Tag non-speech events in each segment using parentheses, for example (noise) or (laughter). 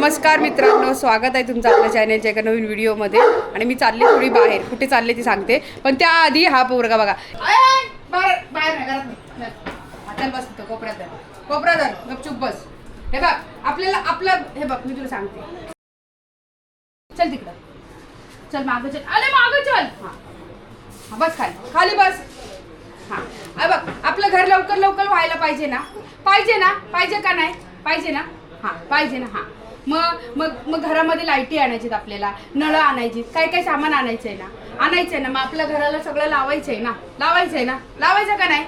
नमस्कार मित्रांनो स्वागत आहे तुमचं आपल्या चॅनलच्या एका नवीन व्हिडिओमध्ये आणि मी चालले थोडी बाहेर. कुठे चालले ती सांगते. पण त्याआधी हा पोरगा बघा. बाहेर हा, कोपऱ्यात कोपऱ्यात गपचूप बस. हे बघ आपल्याला आपलं हे बघ मी तुला सांगते. चल तिकडं. चल माग चल. अरे माग चल. हा. बस खाली. खाली बस. हा. बघ आपलं घर लवकर लवकर व्हायला पाहिजे ना. पाहिजे ना? पाहिजे का नाही? पाहिजे ना? हा पाहिजे ना हा. मग मग मग घरामध्ये लाईटी आणायचीत आपल्याला नळं आणायची काय काय सामान आणायचं आहे ना? आणायचं आहे ना मग आपल्या घराला सगळं लावायचं आहे ना? लावायचं आहे ना? लावायचं का नाही?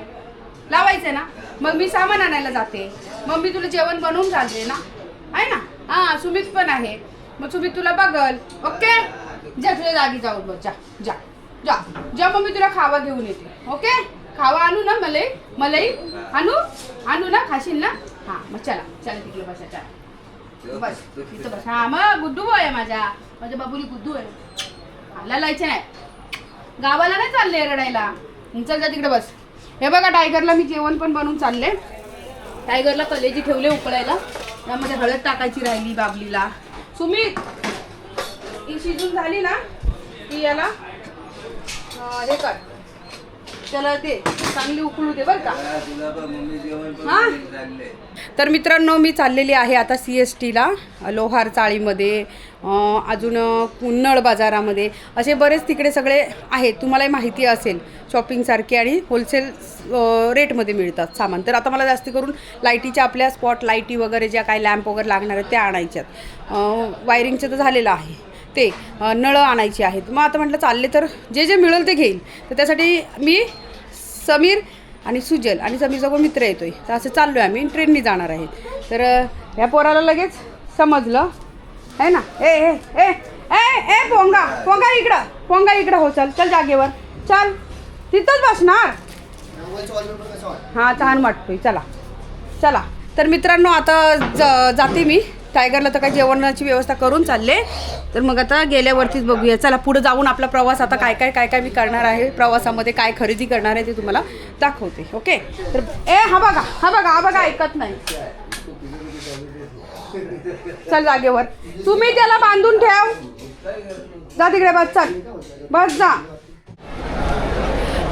लावायचं आहे ना? मग मी सामान आणायला जाते. मग मी तुला जेवण बनवून घालते ना? आहे ना? हा सुमित पण आहे. मग सुमित तुला बघल. ओके? जा तुझ्या जागी जाऊन बघ. जा जा जा. जा मग मी तुला खावा घेऊन येते. ओके? खावा आणू ना मलई? मलई? आणू? आणू ना? खाशील ना? हा मग चला. चला तिकडे बसा चला. बस. इथं बस. हा मग गुड्डू बॉय आहे माझा माझ्या बाबुली गुड्डू आहे. हा, ललायचे नाही. गावाला नाही चालले रडायला. चल जा तिकडे बस. हे बघा टायगरला मी जेवण पण बनवून चालले. टायगरला कलेजी ठेवले उकळायला त्यामध्ये हळद टाकायची राहिली बाबलीला. सुमित ही शिजून झाली ना की याला हे कर. त्याला ते चांगली उकळू दे बरं का. हा? तर मित्रांनो मी चाललेली आहे आता सी एस टीला लोहार चाळीमध्ये अजून नळ कुन्नळ बाजारामध्ये. असे बरेच तिकडे सगळे आहेत. तुम्हालाही माहिती असेल शॉपिंगसारखे आणि होलसेल रेटमध्ये मिळतात सामान. तर आता मला जास्त करून लाईटीच्या आपल्या स्पॉट लाईटी वगैरे ज्या काही लॅम्प वगैरे लागणार आहेत त्या आणायच्यात. वायरिंगचं तर झालेलं आहे. ते नळं आणायची आहेत. मग आता म्हटलं चालले तर जे जे मिळेल ते घेईल. तर त्यासाठी मी समीर आणि सुजल आणि समीरचा सगळं मित्र येतोय. तर असं चाललो आहे आम्ही ट्रेननी जाणार आहे. तर ह्या पोराला लगेच समजलं. आहे ना? ए ए ए ए ए पोंगा पोंगा इकडं पोंगा इकडं हो चल चल जागेवर. चल तिथंच बसणार. हां छान वाटतोय. चला चला. तर मित्रांनो आता ज जाते मी. टायगरला तर काय जेवणाची व्यवस्था करून चालले. तर मग आता गेल्यावरतीच बघूया. चला पुढे जाऊन आपला प्रवास आता काय काय काय काय मी करणार आहे प्रवासामध्ये काय खरेदी करणार आहे ते तुम्हाला दाखवते. ओके? तर ए हा बघा हा बघा हा बघा ऐकत नाही. चल जागेवर. तुम्ही त्याला बांधून ठेव. जा तिकडे बस चल. बस जा.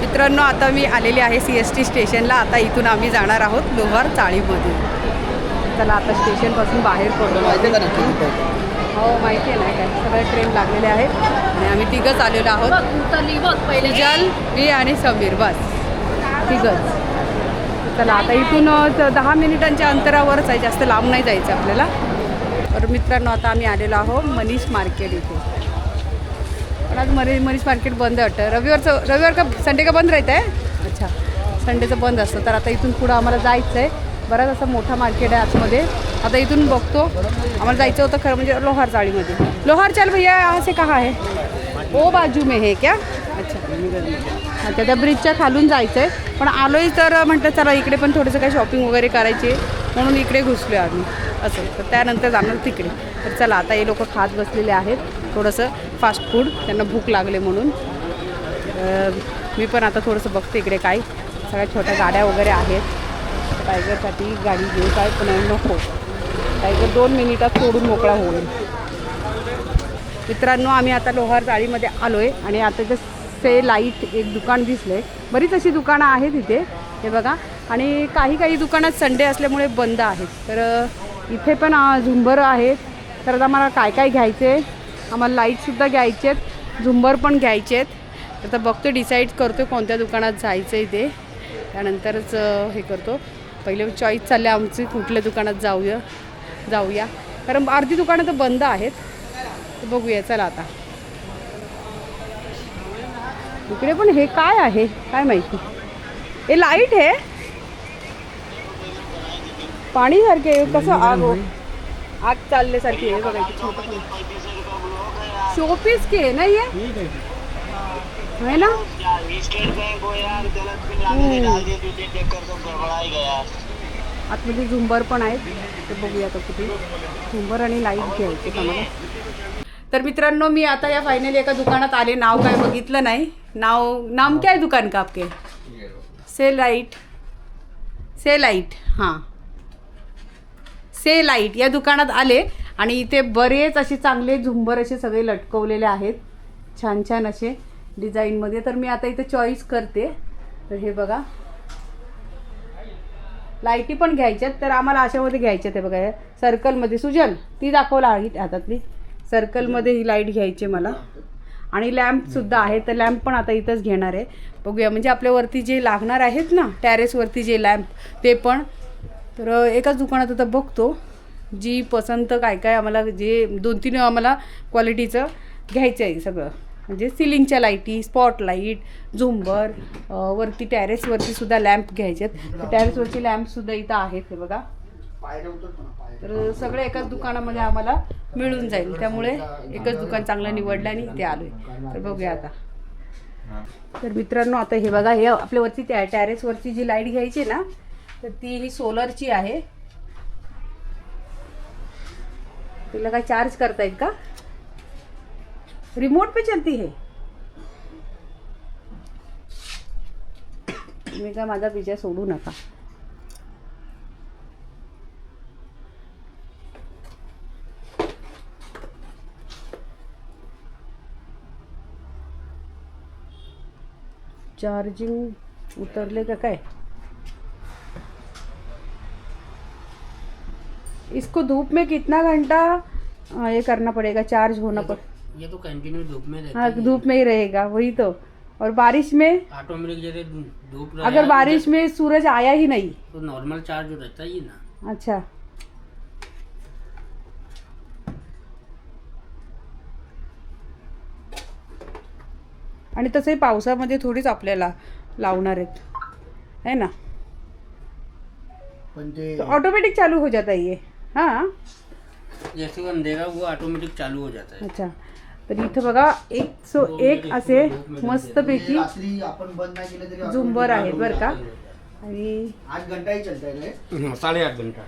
मित्रांनो आता मी आलेली आहे सी एस टी स्टेशनला आता इथून आम्ही जाणार आहोत लोहार चाळीमध्ये. चला आता स्टेशनपासून बाहेर पडलो. हो माहिती आहे ना काय? सगळे ट्रेन लागलेले आहेत. आणि आम्ही तिघंच आलेलो आहोत. सुजल मी आणि समीर बस. तिघंच. चला आता इथून दहा मिनिटांच्या अंतरावरच आहे. जास्त लांब नाही जायचं आपल्याला. तर मित्रांनो आता आम्ही आलेलो आहोत मनीष मार्केट इथे. पण आज मनी मनीष मार्केट बंद वाटतं. रविवारचं रविवार का संडे का बंद राहतं आहे अच्छा संडेचं बंद असतं. तर आता इथून पुढं आम्हाला जायचं आहे बराच असं मोठा मार्केट आहे आतमध्ये. आता इथून बघतो. आम्हाला जायचं होतं खरं म्हणजे लोहार चाळीमध्ये लोहार चाल भैया असे का आहे? ओ बाजू में हे क्या? अच्छा. अच्छा त्या ब्रिजच्या खालून जायचं आहे पण आलोय तर म्हटलं चला इकडे पण थोडंसं काही शॉपिंग वगैरे करायची आहे. म्हणून इकडे घुसलो आम्ही. असं. तर त्यानंतर जाणार तिकडे. तर चला आता हे लोक खात बसलेले आहेत. थोडंसं फास्ट फूड त्यांना भूक लागले म्हणून. मी पण आता थोडंसं बघते इकडे काय. सगळ्या छोट्या गाड्या वगैरे आहेत. टायगरसाठी गाडी घेऊ काय पण नको. टायगर दोन मिनिटात सोडून मोकळा होईल. मित्रांनो आम्ही आता लोहार चाळीमध्ये आलो आहे आणि आता ते से लाइट एक दुकान दिसलं आहे बरीच अशी दुकानं आहेत इथे हे बघा. आणि काही काही दुकानात संडे असल्यामुळे बंद आहेत. तर इथे पण झुंबर आहेत. तर आता आम्हाला काय काय घ्यायचे आहे आम्हाला लाईटसुद्धा घ्यायचे आहेत. झुंबर पण घ्यायचे आहेत. आता बघतो डिसाईड करतो कोणत्या दुकानात जायचं आहे ते. त्यानंतरच हे करतो. पहिले चॉईस चालले आमची कुठल्या दुकानात जाऊया जाऊया. कारण अर्धी दुकानं तर बंद आहेत. तर बघूया चला आता. इकडे पण हे काय आहे? काय माहिती? हे लाइट आहे पाणी सारखे. कसं आग हो? आग चालल्यासारखी आहे बघा इथे छोटं शोपीस के आहे ना ये है ना? स्टेट बैंक हो यार डाल दो तो गड़बड़ा गया। आतमध्ये झुंबर पण आहेत ते बघूया आता कुठे. झुंबर आणि लाइट घ्यायचे आम्हाला. तर मित्रांनो मी आता या फायनली एका दुकानात आले. नाव काय बघितलं नाही. नाव नाम क्या दुकान का आपके? से लाइट. से लाइट हां. से लाइट या दुकानात आले आणि इथे बरेच असे चांगले झुंबर असे सगळे लटकवलेले आहेत. छान छान असे. डिझाईनमध्ये. तर मी आता इथे चॉईस करते. तर हे बघा. लाईटी पण घ्यायच्यात तर आम्हाला अशामध्ये घ्यायच्यात आहे बघा. सर्कलमध्ये सुजल ती दाखवला आहे हातातली. सर्कलमध्ये ही लाइट घ्यायची मला. आणि लॅम्पसुद्धा आहे तर लॅम्प पण आता इथंच घेणार आहे. बघूया म्हणजे आपल्यावरती जे लागणार आहेत ना टॅरेसवरती जे लॅम्प ते पण. तर एकाच दुकानात आता बघतो जी पसंत काय काय आम्हाला जे दोन तीन आम्हाला क्वालिटीचं घ्यायचं आहे सगळं. म्हणजे सिलिंगच्या लाईटी स्पॉट लाइट झुंबर वरती टॅरेसवरती सुद्धा लॅम्प घ्यायचे आहेत. टॅरेसवरची लॅम्पसुद्धा इथं आहेत हे बघा. तर सगळं एकाच दुकानामध्ये आम्हाला मिळून जाईल. त्यामुळे एकच दुकान चांगलं निवडलं आणि इथे आलोय. तर बघूया आता. तर मित्रांनो आता हे बघा हे आपल्यावरती त्या टॅरेसवरची जी लाइट घ्यायची ना तर ती ही सोलरची आहे. तिला काय चार्ज करता येईल का? रिमोट पे चलती है। माझा पिछा सोडू नका. चार्जिंग उतरले का काय? इसको धूप में कितना घंटा ये करना पड़ेगा? चार्ज होना पड़ ये तो कंटिन्यू धूप में रहती हाँ है। धूप में ही रहेगा वही तो। और बारिश में? ऑटोमेटिक धूप अगर बारिश में सूरज आया ही नहीं? तो नॉर्मल चार्ज रहता ही ना। अच्छा। आणि तसंही पावसामध्ये थोडीच आपल्याला लावणार आहेत. है ना? ते ऑटोमेटिक चालू हो जाता है ये. हाँ? जैसे वो अंधेरा वो ऑटोमेटिक चालू हो जाता है। अच्छा. तर इथं बघा एक सो एक असे मस्तपैकी रात्री आपण बंद नाही केलं तरी झुंबर आहेत बरं का. आणि आठ घंटा ही चलता है हाँ, साढ़े आठ घंटा.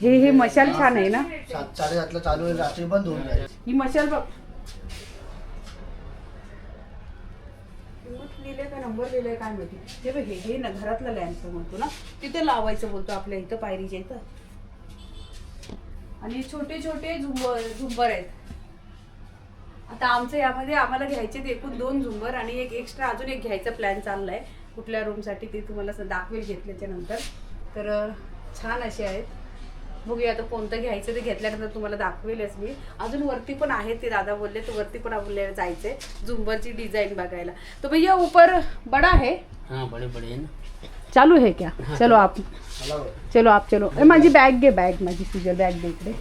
हे हे मशाल छान आहे ना? सात साडेसातला चालू आहे रात्री बंद होऊन जाईल. ही मशाल बघ. लिहिलंय का नंबर लिहिलंय काय माहिती. हे बघ हे हे ना घरातला लॅम्प म्हणतो ना तिथे लावायचं बोलतो आपल्या इथं पायरीच्या इथं. आणि छोटे छोटे झुंबर झुंबर आहेत. आता आमचं यामध्ये आम्हाला घ्यायचे ते एकूण दोन झुंबर आणि एक एक्स्ट्रा अजून एक घ्यायचा प्लॅन चाललाय. कुठल्या रूमसाठी ते तुम्हाला दाखवेल घेतल्याच्या नंतर. तर छान असे आहेत. बघूया आता कोणतं घ्यायचं ते घेतल्यानंतर तुम्हाला दाखवेलच मी. अजून वरती पण आहेत ते दादा बोलले तर वरती पण आपल्याला जायचंय झुंबरची डिझाईन बघायला. तो भैया ऊपर बड़ा है हाँ बड़े बड़े हैं ना. चालू है क्या? चलो आप चलो आप चलो. ए माझी बॅग घे बॅग माझी तुझ्या बॅग दे इकडे.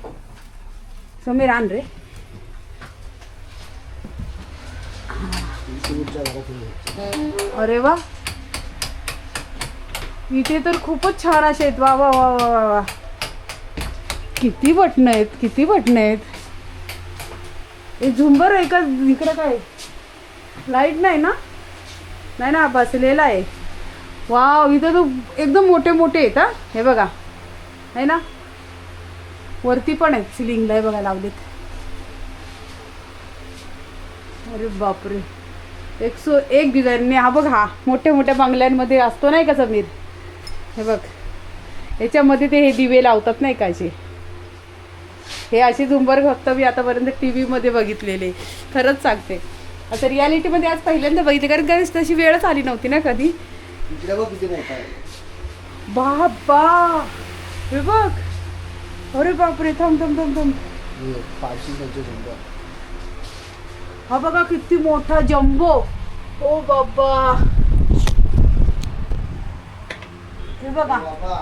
समीर आण रे. अरे वा. इथे तर खूपच छान असे आहेत. वा वा वा वा वा वा. किती बटणं आहेत किती बटणं आहेत. हे झुंबर आहे का? इकडे काय? लाइट नाही ना? नाही ना बसलेला आहे. वाव इथं तर एकदम मोठे मोठे आहेत हा. हे बघा. आहे ना? वरती पण आहेत सिलिंगला हे बघा लावलेत. अरे बापरे. एक सो एक डिझाईन हा बघ हा मोठ्या मोठ्या बंगल्यांमध्ये असतो नाही का समीर? हे बघ. याच्यामध्ये ते हे दिवे लावतात नाही का असे? हे असे झुंबर फक्त मी आतापर्यंत टी व्हीमध्ये बघितलेले. खरंच सांगते. असं रियालिटीमध्ये आज पहिल्यांदा बघितले कारण कधी तशी वेळच आली नव्हती ना कधी? बाबा! हे बघ. अरे बापरे थांब थांब थांब थांब. हे हा बघा किती मोठा जम्बो. ओ बाबा. हे बघा. बाबा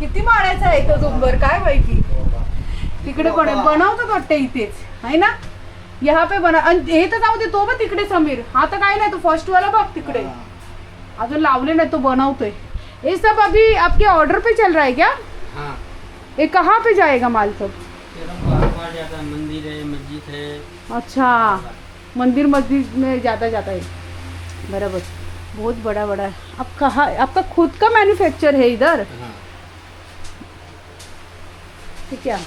किती माळ्याचा आहे तो झुंबर काय माहिती? तिकडे पण आहे. बनवतात वाटतं इथेच? आहे ना? यहाँ पे बना आणि हे तर जाऊ दे तो बघ तिकडे समीर. हा तर काय नाही तो फर्स्ट वाला बघ तिकडे. अजून लावले नाही तो बनवतोय. ये सब अभी आपके ऑर्डर पे चल रहा है क्या? हाँ. ये कहाँ पे जाएगा माल सब? जाता है मंदिर है मस्जिद है। अच्छा मंदिर मस्जिद में जाता जाता है। बराबर बहुत बड़ा बड़ा है। आप कहाँ आपका खुद का मैन्युफैक्चर है इधर। हाँ। ठीक आहे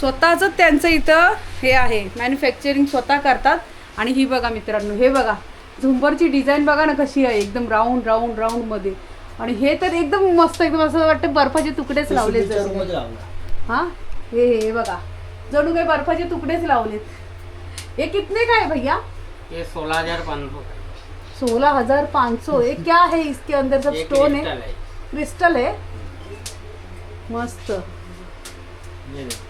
स्वतःच त्यांचं इथं हे आहे मॅन्युफॅक्चरिंग स्वतः करतात. आणि ही बघा मित्रांनो हे बघा. झुंबरची डिझाईन बघा ना कशी आहे एकदम राऊंड राऊंड राऊंडमध्ये. आणि हे तर एकदम मस्त एकदम असं वाटतं बर्फाचे तुकडेच लावले लावला. हा? हे हे बघा. जणू काही बर्फाचे तुकडेच लावलेत. हे कितने का है भैया? ये सोलह हजार पाँच सौ सोलह हजार पाँच सौ ये क्या है इसके अंदर सब स्टोन है क्रिस्टल है क्रिस्टल है मस्त. ये देखो,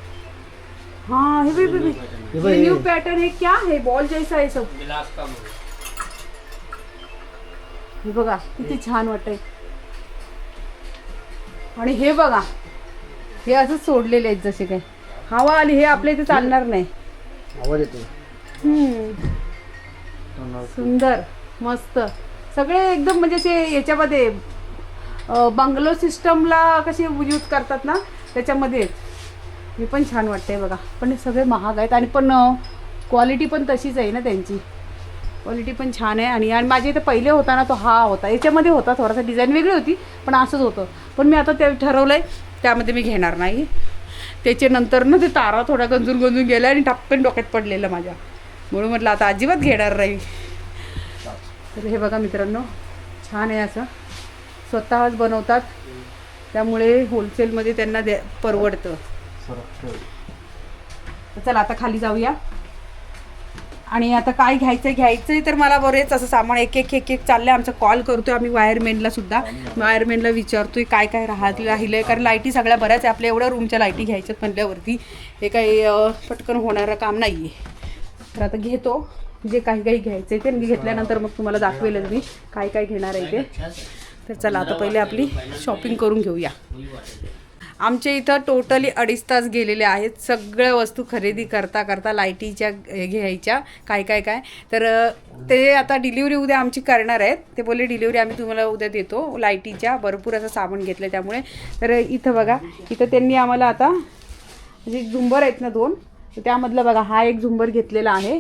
हाँ हे भी, हे ये न्यू. पैटर्न है क्या है बॉल जैसा है सब। गिलास का बोल? हे बघा किती छान वाटतंय. आणि हे बघा हे असं सोडलेले आहेत जसे काय. हवा आली हे आपल्या इथे चालणार नाही. आवाज येतो हम्म, सुंदर मस्त. सगळे एकदम म्हणजे असे याच्यामध्ये बंगलो सिस्टमला कसे यूज करतात ना त्याच्यामध्ये आहेत. हे पण छान वाटतंय बघा. पण हे सगळे महाग आहेत आणि पण क्वालिटी पण तशीच आहे ना त्यांची. क्वालिटी पण छान आहे आणि आणि माझ्या इथे पहिले होता ना तो हा होता. याच्यामध्ये होता थोडासा डिझाईन वेगळी होती पण असंच होतं. पण मी आता ते ठरवलं आहे त्यामध्ये मी घेणार नाही. त्याच्यानंतर ना ते तारा थोडा गंजून गंजून गेला आणि टप्पन डोक्यात पडलेलं माझ्या. म्हणून म्हटलं आता अजिबात घेणार नाही. तर हे बघा मित्रांनो छान आहे असं. स्वतःच बनवतात. त्यामुळे होलसेलमध्ये त्यांना द्या परवडतं. चला आता खाली जाऊया. आणि आता काय घ्यायचं घ्यायचंय तर मला बरेच असं सामान एक एक एक एक चाललंय. आमचा कॉल करतोय आम्ही वायरमेनला सुद्धा. वायरमेनला विचारतोय काय काय राहत राहिलंय. कारण लाईटी सगळ्या बऱ्याच आहे. आपल्या एवढ्या रूमच्या लाईटी घ्यायच्यात म्हणल्यावरती हे काही पटकन होणारं काम नाही आहे तर आता घेतो. जे काही काही घ्यायचं ते मी घेतल्यानंतर मग तुम्हाला दाखवेलच मी. काय काय घेणार आहे ते. तर चला आता पहिले आपली शॉपिंग करून घेऊया. आमच्या इथं टोटली अडीच तास गेलेले आहेत. सगळ्या वस्तू खरेदी करता करता लाईटीच्या घ्यायच्या काय काय काय. तर ते आता डिलिव्हरी उद्या आमची करणार आहेत. ते बोलले डिलिव्हरी आम्ही तुम्हाला उद्या देतो. लाईटीच्या भरपूर असं सामान घेतलं त्यामुळे. तर इथं बघा इथं त्यांनी आम्हाला आता म्हणजे जे झुंबर आहेत ना दोन तर त्यामधला बघा हा एक झुंबर घेतलेला आहे.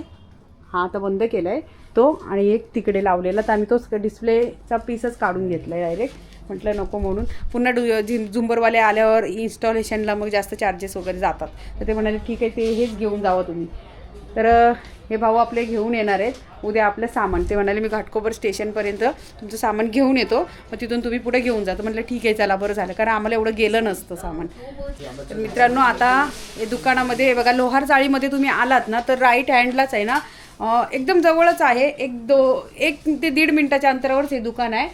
हा आता बंद केला आहे तो आणि एक तिकडे लावलेला. तर आम्ही तोच डिस्प्लेचा पीसच काढून घेतला आहे डायरेक्ट म्हटलं नको म्हणून. पुन्हा डु झिं- झुंबरवाले आल्यावर इन्स्टॉलेशनला मग जास्त चार्जेस वगैरे जातात. तर ते म्हणाले ठीक आहे ते हेच घेऊन जावं तुम्ही. तर हे भाऊ आपले घेऊन येणार आहेत. उद्या आपलं सामान. ते म्हणाले मी घाटकोपर स्टेशनपर्यंत तुमचं सामान घेऊन येतो. मग तिथून तुम्ही पुढे घेऊन जातो म्हटलं ठीक आहे चला बरं झालं. कारण आम्हाला एवढं गेलं नसतं सामान. तर मित्रांनो आता हे दुकानामध्ये बघा लोहार चाळीमध्ये तुम्ही आलात ना तर राईट हँडलाच आहे ना. एकदम जवळच आहे. एक दो एक ते दीड मिनटाच्या अंतरावरच हे दुकान आहे.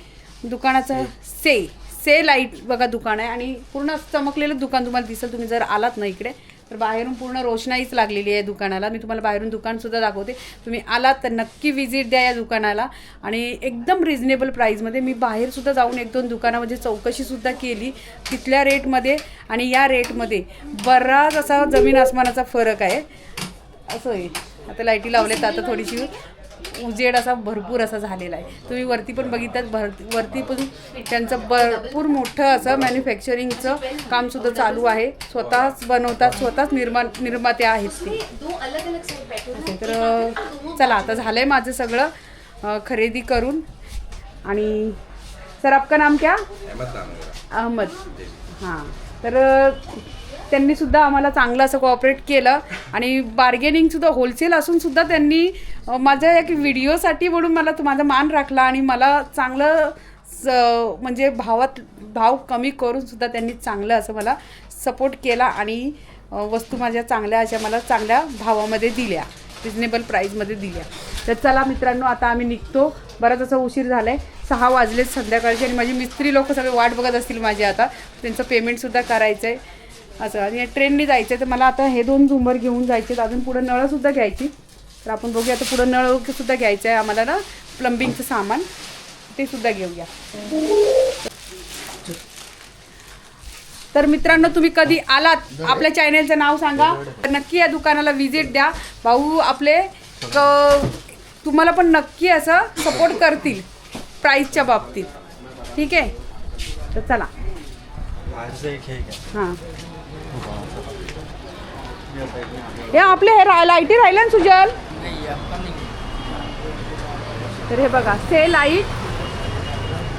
दुकानाचं से से लाइट बघा दुकान आहे. आणि पूर्ण चमकलेलं दुकान तुम्हाला दिसेल. तुम्ही जर आलात ना इकडे तर बाहेरून पूर्ण रोषणाईच लागलेली आहे दुकानाला. मी तुम्हाला बाहेरून दुकानसुद्धा दाखवते. तुम्ही आलात तर नक्की विजिट द्या या दुकानाला. आणि एकदम रिझनेबल प्राईजमध्ये मी बाहेरसुद्धा जाऊन एक दोन दुकानामध्ये चौकशीसुद्धा केली. तिथल्या रेटमध्ये आणि या रेटमध्ये बराच असा जमीन आसमानाचा फरक आहे. असं आहे. आता लाईटी लावल्यात आता थोडीशी उजेड असा भरपूर असा झालेला आहे. तुम्ही वरती पण बघितलात भर वरती पण त्यांचं भरपूर मोठं असं मॅन्युफॅक्चरिंगचं कामसुद्धा चालू आहे. स्वतःच बनवतात स्वतःच निर्मा निर्माते आहेत ते. तर चला आता झालं आहे माझं सगळं खरेदी करून. आणि सर आपका नाम क्या? अहमद. हां. तर त्यांनी सुद्धा आम्हाला चांगलं असं कॉपरेट केलं आणि बार्गेनिंगसुद्धा होलसेल असून सुद्धा त्यांनी माझ्या एक व्हिडिओसाठी म्हणून मला माझा मान राखला आणि मला चांगलं स म्हणजे भावात भाव कमी करून सुद्धा त्यांनी चांगलं असं मला सपोर्ट केला आणि वस्तू माझ्या चांगल्या अशा मला चांगल्या भावामध्ये दिल्या रिजनेबल प्राईजमध्ये दिल्या. तर चला मित्रांनो आता आम्ही निघतो. बराच असा उशीर झाला आहे सहा वाजलेत संध्याकाळचे आणि माझी मिस्त्री लोक सगळे वाट बघत असतील माझी आता. त्यांचं पेमेंटसुद्धा करायचं आहे असं. आणि ट्रेनने जायचं आहे तर मला आता हे दोन झुंबर घेऊन जायचे आहेत अजून पुढं नळंसुद्धा घ्यायची. तर आपण बघूया आता पुढं नळसुद्धा घ्यायचं आहे आम्हाला ना. प्लंबिंगचं सामान. ते सुद्धा घेऊया. तर मित्रांनो तुम्ही कधी आलात? आपल्या चॅनेलचं नाव सांगा. तर नक्की या दुकानाला व्हिजिट द्या. भाऊ आपले तुम्हाला पण नक्की असं सपोर्ट करतील. प्राईसच्या बाबतीत. ठीक आहे? तर चला. हां हे. आपले हे रा- लाईटी राहिल्या ना सुजल? नहीं आपका नहीं तर हे बघा से लाइट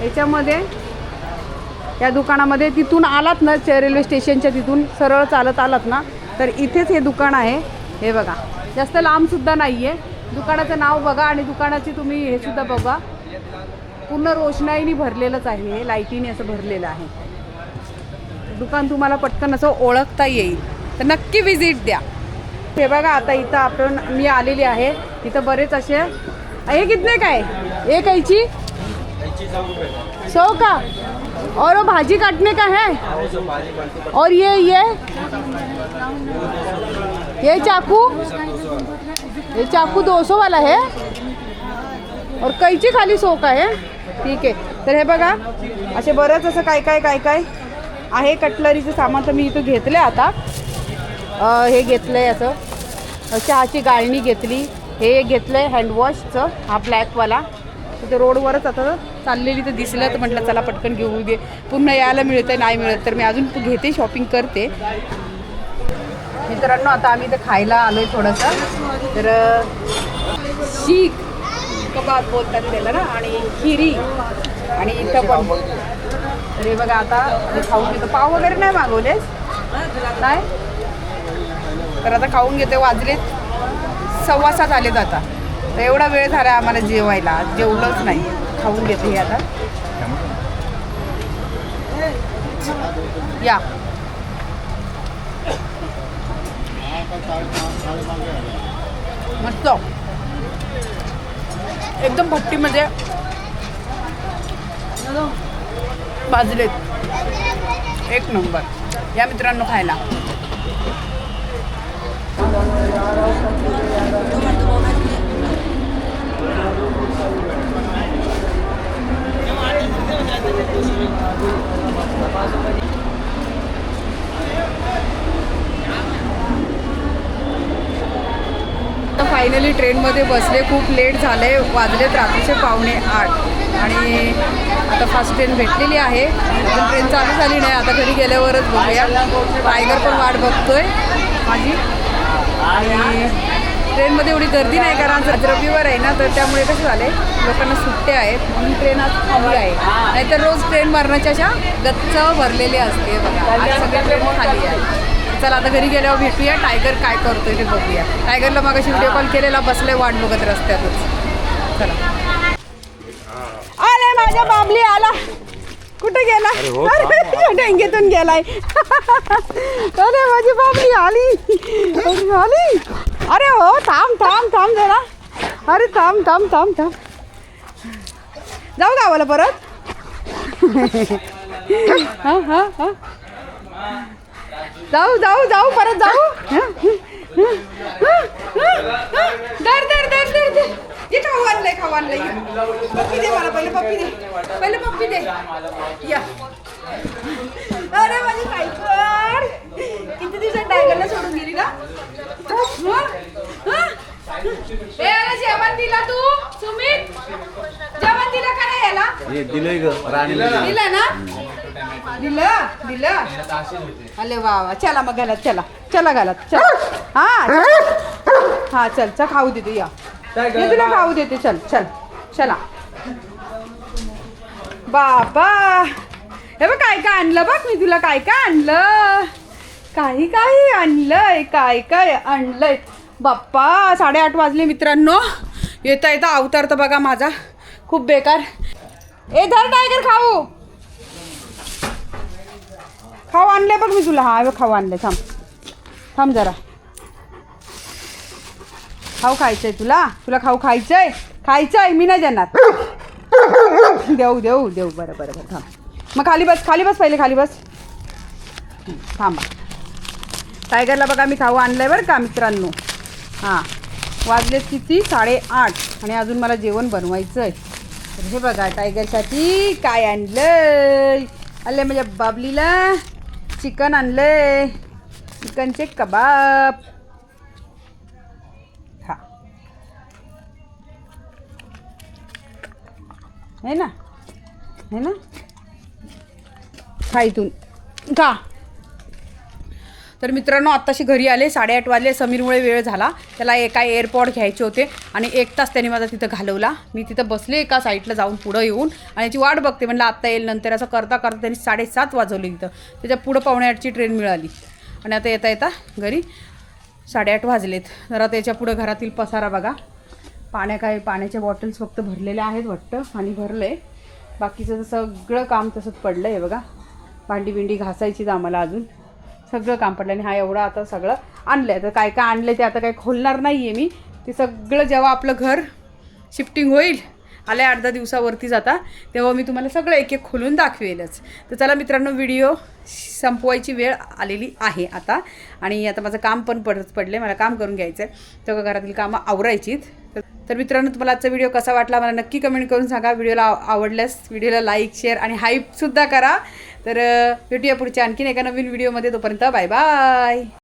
याच्यामध्ये या दुकानामध्ये तिथून आलात ना चे- रेल्वे स्टेशनच्या तिथून सरळ चालत आलात ना तर इथेच हे दुकान आहे. हे बघा जास्त लांबसुद्धा नाही आहे दुकानाचं नाव बघा आणि दुकानाची तुम्ही हे सुद्धा बघा. पूर्ण रोषणाईने भरलेलंच आहे हे लाईटीने असं भरलेलं आहे. दुकान तुम्हाला पटकन असं ओळखता येईल. तर नक्की विजिट द्या. हे बघा आता इथं आपण मी आलेली आहे. इथं बरेच असे हे कितने काय? एक कैची? सौ का? और वो भाजी काटने का है? और ये ये? ये चाकू? ये चाकू 200 वाला है? और कैची खाली सो का आहे ठीक आहे. तर हे बघा असे बरंच असं काय काय काय काय आहे कटलरीचं सामान तर मी इथं घेतलं आता. हे घेतलं आहे असं चहाची गाळणी घेतली. हे घेतलं आहे हँडवॉशचं हा ब्लॅकवाला तर रोडवरच आता चाललेली तर दिसलं तर म्हटलं चला पटकन घेऊ घे पुन्हा यायला मिळतं नाही मिळत. तर मी अजून घेते शॉपिंग करते. मित्रांनो आता आम्ही इथं खायला आलो आहे थोडंसं. तर शीख. कबाब बोलतात त्याला ना आणि खिरी. आणि इथं पण. तर बघा आता खाऊन घेतो. पाव वगैरे नाही मागवलेस नाही? तर आता खाऊन घेते वाजलेत. सव्वा सात आलेत आता. तर एवढा वेळ झाला आम्हाला जेवायला. जेवलंच नाही. खाऊन घेते हे आता. या. मस्त. एकदम भट्टीमध्ये म्हणजे भाजलेत एक नंबर. या मित्रांनो खायला. फायनली ट्रेनमध्ये बसले खूप लेट झाले वाजलेत रात्रीचे पावणे आठ. आणि आता फास्ट ट्रेन भेटलेली आहे. अजून ट्रेन चालू झाली नाही आता घरी गेल्यावरच बघूया. टायगर पण वाट बघतोय माझी. आणि ट्रेनमध्ये एवढी गर्दी नाही कारण आज रविवार आहे ना तर त्यामुळे कसं झाले लोकांना सुट्टे आहेत म्हणून ट्रेन आज खाली आहे. नाहीतर रोज ट्रेन मरणाच्या अशा गच्च भरलेली असते बघा. आज सगळ्या ट्रेन खाली आहे चला आता घरी गेल्यावर भेटूया. टायगर काय करतोय ते बघूया. टायगरला मग व्हिडिओ कॉल केलेला बसले वाट बघत रस्त्यातच. चला. माझ्या बाबली आला. कुठे गेला? अरे (laughs) डेंगेतून गेलाय. अरे माझी बाबली आली. अरे, आली. अरे हो थांब थांब थांब जरा. अरे थांब थांब थांब थांब. जाऊ गावाला परत. (laughs) हा हा हा. जाऊ जाऊ जाऊ परत जाऊ. दर ये खाऊ आणलंय खाऊ आणलंय ये. पप्पी दे मला पहिले पप्पी दे. पहिले पप्पी दे. या. अरे माझी टायगर किती दिवसात टायगरला सोडून गेली ना? हं? हं? जेवण दिला तू सुमित? जेवण दिलं का नाही याला? दिलंय ग राणीला दिलं ना? दिलं दिलं. अरे वा वा. चला मग घालत चला. चला घालत चल. हा हा चल चल खाऊ देते या. मी तुला खाऊ देते चल चल चला. बाबा हे बघ काय काय आणलं बघ मी तुला काय काय आणलं. काही काही आणलंय काय काय आणलंय. बाप्पा साडेआठ वाजले मित्रांनो. येता येता अवतार तर बघा माझा. खूप बेकार. ए धर टायगर खाऊ. खाऊ आणले बघ मी तुला. हा खाऊ आणले थांब. थांब जरा. खाऊ खायचंय तुला. तुला खाऊ खायचंय? खायचंय. मी नाही देणार. देऊ देऊ देऊ. बरं बरं बरं. थांब. मग खाली बस खाली बस पहिले खाली बस. थांबा. टायगरला बघा मी खाऊ आणलंय बरं का मित्रांनो. हां. वाजलेत किती? साडेआठ. आणि अजून मला जेवण बनवायचं आहे तर हे बघा टायगरसाठी काय आणलंय? आणलंय माझ्या बाबलीला. चिकन आणले चिकनचे कबाब. हा. है ना? है ना? खा इथून. का तर मित्रांनो आत्ताशी घरी आले साडेआठ वाजले समीरमुळे वेळ झाला. त्याला एका एअरपॉड घ्यायचे होते आणि एक तास त्याने माझा तिथं घालवला. मी तिथं बसले एका साईडला जाऊन पुढं येऊन आणि याची वाट बघते म्हणलं आत्ता येईल नंतर. असं करता करता त्यांनी साडेसात वाजवले तिथं. त्याच्या पुढं पावणे आठची ट्रेन मिळाली. आणि आता येता येता घरी साडेआठ वाजलेत. जरा त्याच्या पुढं घरातील पसारा बघा. पाण्या काय पाण्याच्या बॉटल्स फक्त भरलेल्या आहेत वाटतं आणि भरलं आहे बाकीचं सगळं काम तसंच पडलं आहे बघा. भांडी बिंडी घासायचीच आम्हाला अजून. सगळं काम पडलं आणि हा एवढं आता सगळं आणलं आहे तर काय काय आणलं ते आता काय खोलणार नाही आहे मी. ते सगळं जेव्हा आपलं घर शिफ्टिंग होईल आल्या अर्धा दिवसावरती जाता तेव्हा मी तुम्हाला सगळं एक एक खोलून दाखवेलच. तर चला मित्रांनो व्हिडिओ संपवायची वेळ आलेली आहे आता. आणि आता माझं काम पण पडत पडले मला काम करून घ्यायचं आहे सगळं घरातील कामं आवरायचीत. तर तर मित्रांनो तुम्हाला आजचा व्हिडिओ कसा वाटला मला नक्की कमेंट करून सांगा. व्हिडिओला आवडल्यास व्हिडिओला लाईक शेअर आणि हाईपसुद्धा करा. तर भेटूया पुढच्या आणखीन एका नवीन व्हिडिओमध्ये तोपर्यंत बाय बाय